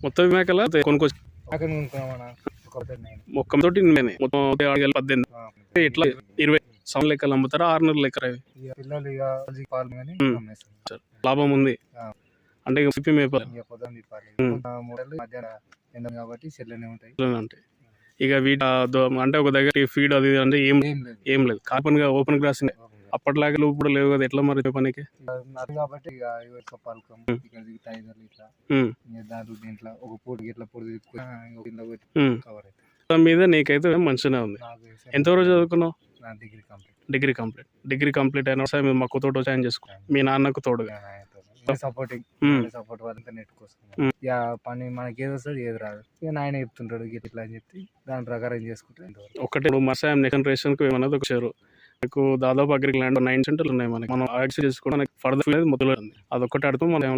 మొత్తం మేకల కొనుక్కొచ్చి మొక్కం తోటి మొత్తం పద్దెనిమిది ఇట్లా ఇరవై. సౌండ్ లెక్కలు అమ్ముతారా ఆరు నెలల లెక్కలు అవి. ఇక పిల్లలు ఇక రోజుకి పాలు కానీ ఉమ్. అమ్మేస్తాం లాభం ఉంది. అంటే ఇక సిప్పి మేపాలి కాబట్టి ఉంటాయి. వీటి అంటే ఒక దగ్గర ఫీడ్ అది అంటే ఏం ఏం లేదు. ఏం లేదు. కాపన్గా ఓపెన్ గ్రాస్ అప్పటిలాగా నువ్వు ఇప్పుడు లేవు కదా ఎట్లా మరి పనికి కాబట్టి ఇక పలకం ఇక్కడ టైగర్లు ఇట్లా. దాంట్లో దీంట్లో ఒక పూట ఇట్లా పూట. కవర్ అవుతుంది మీద నీకైతే మంచిగానే ఉంది. తెలిసి ఎంతవరకు చదువుకున్నావు? నా degree complete. Degree complete. Degree complete అయిన ఒకసారి మీ మక్కువ తోట జాయిన్ చేసుకో. మీ నాన్నకు తోడుగా. సపోర్టింగ్. సపోర్ట్ వాళ్ళంతా నెట్ కోసం ఉమ్. ఇక పని మనకి ఏది వస్తుంది ఏది రాదు. ఇక నాయన చెప్తుంటాడు ఇట్లా అని చెప్పి దాని ప్రకారం చేసుకుంటే ఇంతవరకు. ఒకటే ఇప్పుడు మసాయం నెక్స్ట్ జనరేషన్కు ఏమన్నది ఒక మనకు మీకు దాదాపు అగ్రికి ల్యాండ్ నైన్ సెంటర్లు ఉన్నాయి మనకి. మనం యాక్సెస్ చేసుకోవడానికి ఫర్దర్ అనేది ఉంది అదొక్కటి ఆడుతూ మనం ఏం